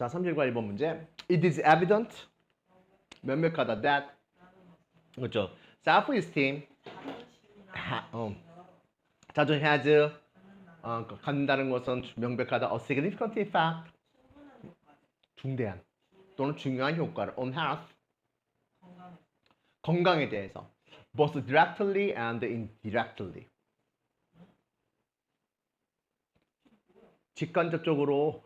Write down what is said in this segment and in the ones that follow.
자, 3절과 1번 문제. It is evident. 명백하다 that. 그렇죠. self-esteem. 하, 어. 자존 has. 어, 갖는다는 것은 명백하다. A significant effect. 중대한 또는 중요한 효과를 on health. 건강에 대해서. both directly and indirectly. 직간접적으로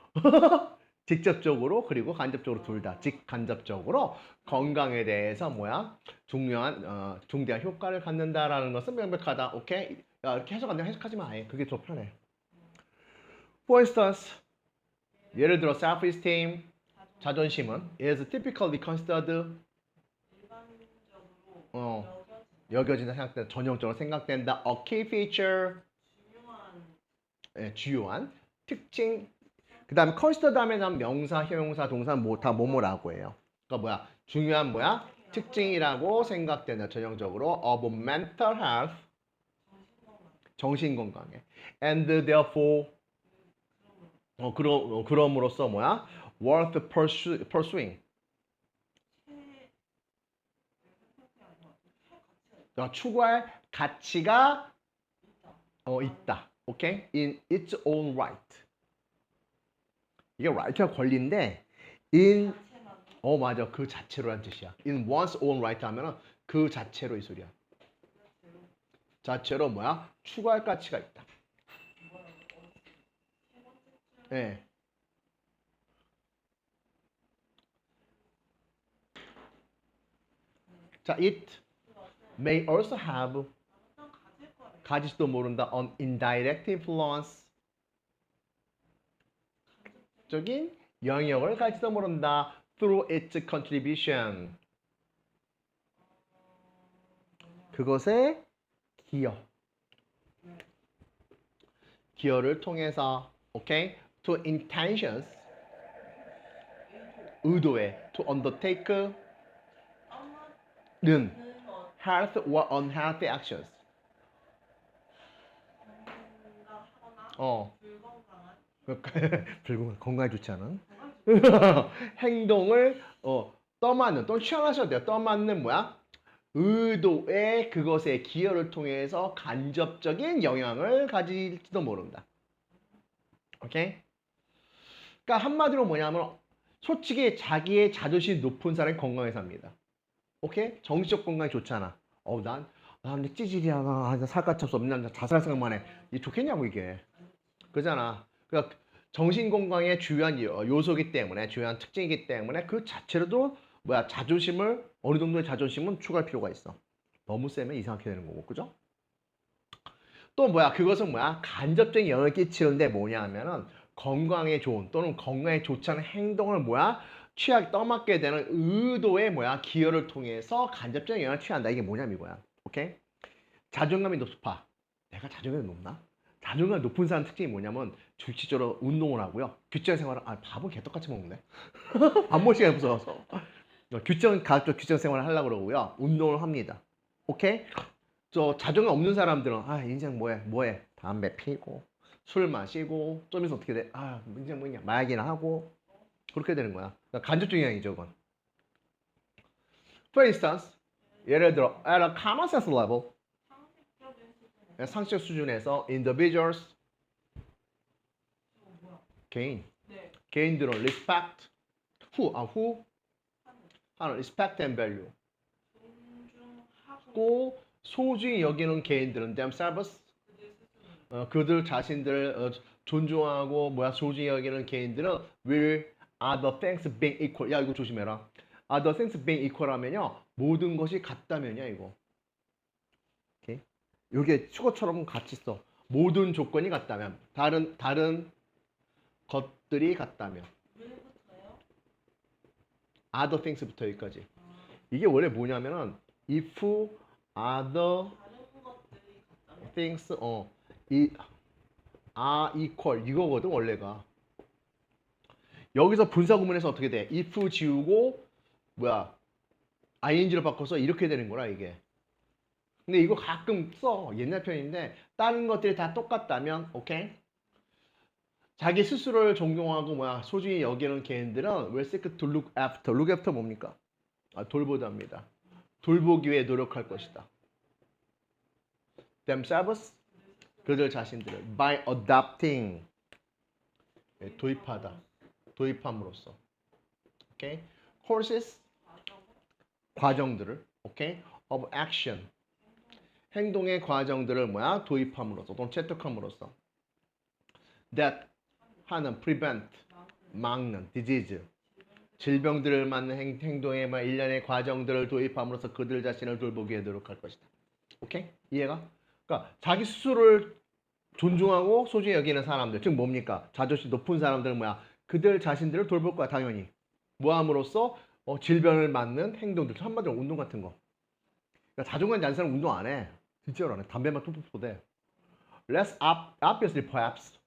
직접적으로 그리고 간접적으로 둘 다 직간접적으로 건강에 대해서 뭐야 중요한 어, 중대한 효과를 갖는다라는 것은 명백하다. 오케이 야, 이렇게 해석 안 돼. 해석하지 마. 아예. 그게 더 편해. For instance 예를 들어 self-esteem 자존심은 is typically considered 어, 여겨진 여겨진다 생각된다 전형적으로 생각된다 a key feature 중요한 예, 주요한 특징 그 다음에 컨시더 다음에 난 명사, 형용사, 동사 뭐, 다 뭐뭐라고 해요. 그러니까 뭐야? 중요한 뭐야? 특징이라고 생각된다. 전형적으로 of mental health 정신 건강에 and therefore 어, 그러, 어, 그럼으로써 뭐야? worth pursue, pursuing 어, 추구할 가치가 어, 있다. 오케이? in its own right. 이게 right가 권리인데 in 어 맞아 그 자체로란 뜻이야. in one's own right 하면은 그 자체로 이 소리야. 자체로 뭐야? 추구할 가치가 있다. 예. 네. 자, it may also have 가질 거를 가지지도 모른다 on indirect influence 적인 영역을 가지도 모른다 through its contribution 그것의 기여 기여를 통해서 오케이 to intentions 의도에 to undertake 는는 어, health or unhealthy actions 어 불건 건강에 좋지 않은 행동을 어, 떠맞는 또는 취하셔도 돼요. 떠맞는 뭐야? 의도의 그것의 기여를 통해서 간접적인 영향을 가질지도 모른다. 오케이? 그러니까 한마디로 뭐냐면 솔직히 자기의 자존심이 높은 사람이 건강해 삽니다. 오케이? 정신적 건강이 좋잖아. 어, 난, 난 근데 찌질이야. 나, 나 살갗 찹수 없는 남자 자살 생각만 해. 이게 좋겠냐고, 이게. 그잖아. 그러니까 정신 건강의 주요한 요- 요소이기 때문에 주요한 특징이기 때문에 그 자체로도 뭐야 자존심을 어느 정도의 자존심은 추가할 필요가 있어. 너무 세면 이상하게 되는 거고, 그죠? 또 뭐야 그것은 뭐야 간접적인 영향을 끼치는데 뭐냐 하면은 건강에 좋은 또는 건강에 좋지 않은 행동을 뭐야 취하게 떠맡게 되는 의도의 뭐야 기여를 통해서 간접적인 영향을 취한다. 이게 뭐냐면 이거야. 오케이? 자존감이 높아. 내가 자존감이 높나 자존감이 높은 사람 특징이 뭐냐면 주기적으로 운동을 하고요. 규정 생활을 아 밥은 개떡같이 먹는데 밥 먹을 시간이 없어서. 어, 규정 가족 규정 생활을 하려고 그러고요. 운동을 합니다. 오케이? 저 자존감 없는 사람들은 아 인생 뭐해 뭐해? 담배 피고 술 마시고 좀 있으면 어떻게 돼? 아 인생 뭐냐? 마약이나 하고. 그렇게 되는 거야. 그러니까 간접적 영향이죠 그건. For instance 예를 들어 at a common sense level 수준의 상식 수준에서 individuals 개인. 네. 개인들은 respect who 아 who? 하는 respect and value. 고 소중히 여기는 개인들은 themselves. 어, 그들 자신들을 어, 존중하고 뭐야 소중히 여기는 개인들은 will other things being equal. 야 이거 조심해라. other things being equal 하면요 모든 것이 같다면이야 이거 이게 수거처럼 같이 써. 모든 조건이 같다면 다른 다른 것들이 같다면. other things부터 여기까지. 이게 원래 뭐냐면은 if other things 어, 이 are equal. 이거거든 원래가. 여기서 분사 구문에서 어떻게 돼? if 지우고 뭐야 ing를 바꿔서 이렇게 되는 거라 이게 근데 이거 가끔 써 옛날 편인데 다른 것들이 다 똑같다면 오케이 자기 스스로를 존경하고 뭐야 소중히 여기는 개인들은 to look after. look after 뭡니까? 아, 돌보답니다. 돌보기 위해 노력할 것이다. themselves 그들 자신들을 by adopting 예, 도입하다. 도입함으로써. 오케이. courses 과정들을 오케이 of action 행동의 과정들을 뭐야? 도입함으로써 또는 채택함으로써. That 하는 prevent 막는 disease. 질병들을 막는 행, 행동의 뭐 일련의 과정들을 도입함으로써 그들 자신을 돌보기 위해 노력할 것이다. 오케이? 이해가? 그러니까 자기 스스로를 존중하고 소중히 여기는 사람들 즉 뭡니까? 자존심 높은 사람들은 뭐야? 그들 자신들을 돌볼 거야 당연히. 뭐함으로써 어, 질병을 막는 행동들 한마디로 운동 같은 거. 그러니까 자존감 있는 사람 운동 안 해. 진짜로 안 해. 담배만 뚝뚝 쏘대. Less ob- obviously perhaps.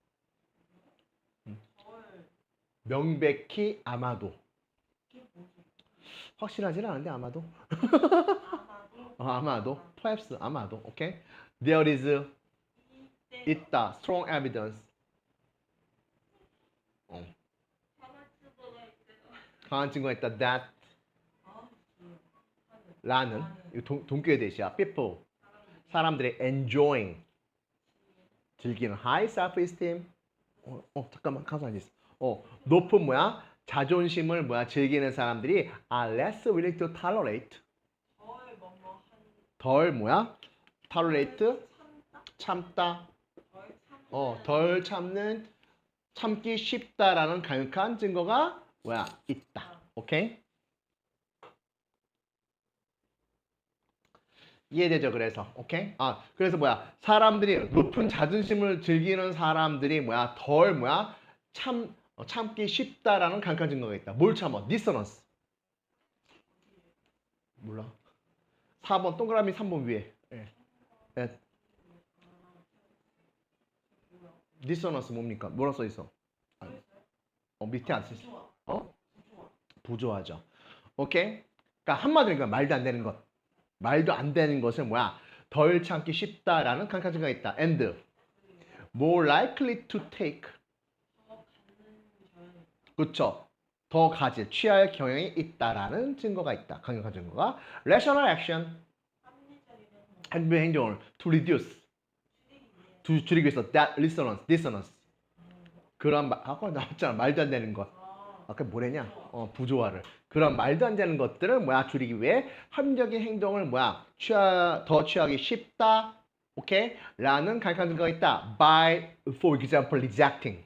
음. 명백히 아마도. 확실하지는 않은데 아마도. 어, 아마도. perhaps 아마도. 오케이. There is 있다. strong evidence. 어. 강한 증거가 있다. that 라는 이 동, 동격의 대시야. people 사람들의 enjoying 즐기는 high self-esteem. 어, 어 잠깐만 가서 앉아 있어. 어 높은 뭐야? 자존심을 뭐야? 즐기는 사람들이 are less willing to tolerate. 덜 뭐야? tolerate. 참다. 어 덜 참는 참기 쉽다라는 강력한 증거가 뭐야? 있다. 오케이? 이해되죠? 그래서 오케이? 아 그래서 뭐야 사람들이 높은 자존심을 즐기는 사람들이 뭐야 덜 뭐야 참 어, 참기 쉽다라는 강력한 증거가 있다. 뭘 참아? dissonance. 몰라. 4번 동그라미 3번 위에. 예. 예. dissonance 뭡니까? 뭐라 써 있어? 아, 어 밑에 안써 있어. 어? 부조하죠. 오케이? 그러니까 한마디로 그러니까 말도 안 되는 것. 말도 안 되는 것은 뭐야? 덜 참기 쉽다라는 강력한 증거가 있다. and more likely to take. 그렇죠. 더 가질 취할 경향이 있다라는 증거가 있다. 강력한 증거가. Rational action. 행동 행동을 to reduce. 두 줄이기 위해서 that dissonance dissonance. 그런 말 아까 나왔잖아. 말도 안 되는 것 아까 뭐랬냐? 어 부조화를. 그런 말도 안 되는 것들을 뭐야? 줄이기 위해 합리적인 행동을 뭐야? 취하 더 취하기 쉽다. 오케이? 라는 강력한 증거가 있다. By for example rejecting.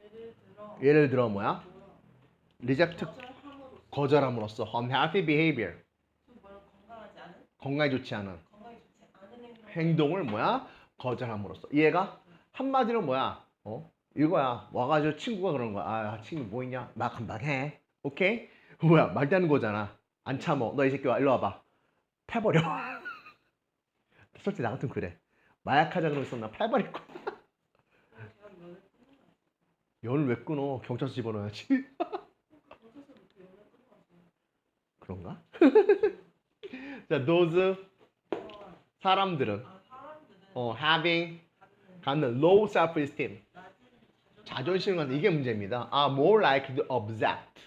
예를 들어 예를 들어 뭐야? reject 거절함으로써 unhealthy behavior. 그 건강에 좋지 않은 행동을 뭐야? 거절함으로써. 이해가? 한마디로 뭐야? 어 이거야. 와가지고 친구가 그러는 거야. 아 친구 뭐 있냐? 나 금방 해. 오케이? 뭐야 말도 안 되는 거잖아. 안 참어. 너 이 새끼 와 일로 와봐. 패버려. 솔직히 나 같으면 그래. 마약하자 그러고 있었나? 패버릴 거야 끊는 연을 왜 끊어? 경찰서 집어넣어야지. 그런가? 자 those 사람들은. 아 사람들은. 어 having 갖는 low self esteem 자존심 자존심을 갖는 이게 문제입니다. 아, more like the object.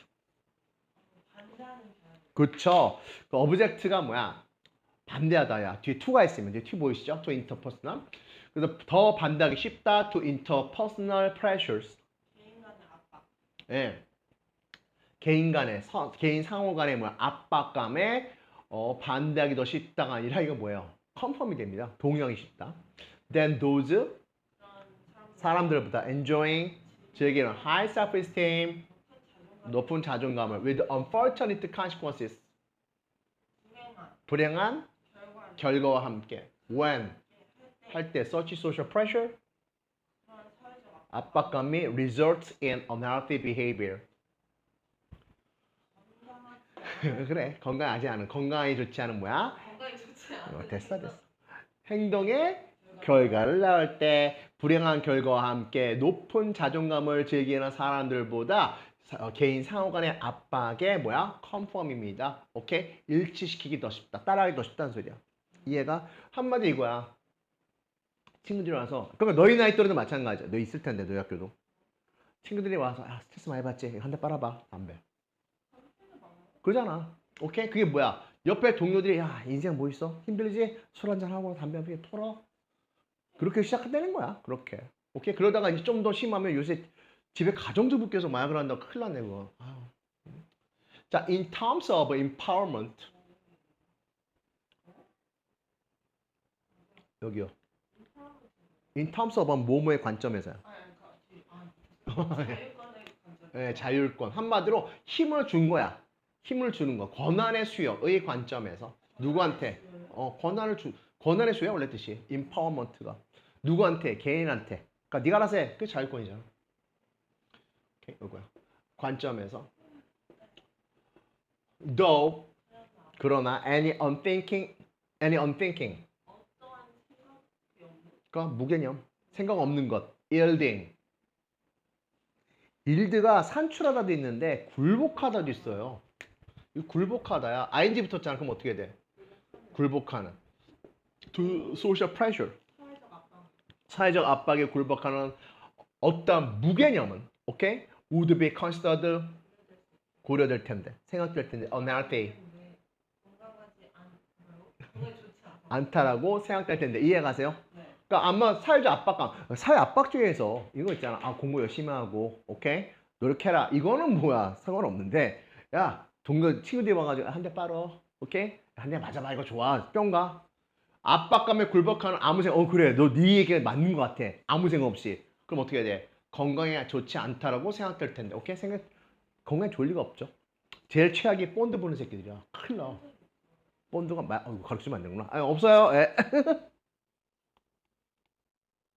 그쵸? 그 object가 뭐야? 반대하다야. 뒤에 to가 있으면 뒤에 to 보이시죠? to interpersonal. 그래서 더 반대하기 쉽다. to interpersonal pressures. 개인 간의 압박 예. 개인 간의 서, 개인 상호 간의 뭐야? 압박감에 어, 반대하기 더 쉽다가 아니라 이거 뭐예요? 컨펌이 됩니다. 동의하기 쉽다. Then those 사람들 사람들보다 enjoying 즐기는 high self-esteem 높은 자존감 높은 자존감을 with unfortunate consequences 불행한 결과와 함께 when 할때 할때 such social pressure 압박 압박감이 results in unhealthy behavior 그래 건강하지 않은 건강에 좋지 않은 뭐야 건강에 좋지 어, 않은 됐어 됐어 행동의 결과를 낳을 때 불행한 결과와 함께 높은 자존감을 즐기는 사람들보다 사- 어, 개인 상호 간의 압박에 뭐야? 컨펌입니다. 오케이? 일치시키기 더 쉽다. 따라하기 더 쉽다는 소리야. 이해가? 한마디 이거야. 친구들 와서 그러니까 너희 나이 또래도 마찬가지야. 너 있을 텐데 너희 학교도. 친구들이 와서 아 스트레스 많이 받지 한 대 빨아봐 담배 그러잖아 오케이 그게 뭐야 옆에 동료들이 야 인생 뭐 있어 힘들지 술 한잔 하고 담배 한대 털어 그렇게 시작한다는 거야 그렇게. 오케이? 그러다가 이제 좀 더 심하면 요새 집에 가정주부께서 마약을 한다고 큰일 났네 그거. 아유. 자 in terms of empowerment. 여기요. In terms of 뭐뭐의 관점에서요. 예, 자율권. 한마디로 힘을 준 거야. 힘을 주는 거. 권한의 수역의 관점에서. 누구한테? 어, 권한을 주 권한의 수역 원래 뜻이. Empowerment가 누구한테? 개인한테. 그러니까 네가 알아서 해. 그게 자율권이잖아. 오케이, 이거야. 관점에서 though 그러나 any unthinking any unthinking 그러니까 무개념 생각 없는 것 yielding 일드가 산출하다도 있는데 굴복하다도 있어요. 이 굴복하다야. ing 붙었잖아. 그럼 어떻게 돼? 굴복하는. to social pressure. 사회적 압박. 사회적 압박에 굴복하는 어떤 무개념은 오케이? would be considered 고려될 텐데 생각될 텐데 좋지 않다. 않다라고 생각될 텐데 이해가세요? 네. 그러니까 아마 사회적 압박감, 사회 압박 중에서 이거 있잖아. 아 공부 열심히 하고, 오케이 노력해라. 이거는 뭐야 상관없는데, 야 동료 친구들이 와가지고 한 대 빨어, 오케이 한 대 맞아봐 이거 좋아, 뿅가. 압박감에 굴복하는 아무 생각, 어 그래 너 네 얘기가 맞는 것 같아. 아무 생각 없이. 그럼 어떻게 돼? 건강에 좋지 않다라고 생각될 텐데, 오케이 생각 건강에 좋을 리가 없죠. 제일 최악이 본드 보는 새끼들이야. 큰일 나. 본드가 말, 어, 가르치면 안 되구나. 아, 없어요. 예.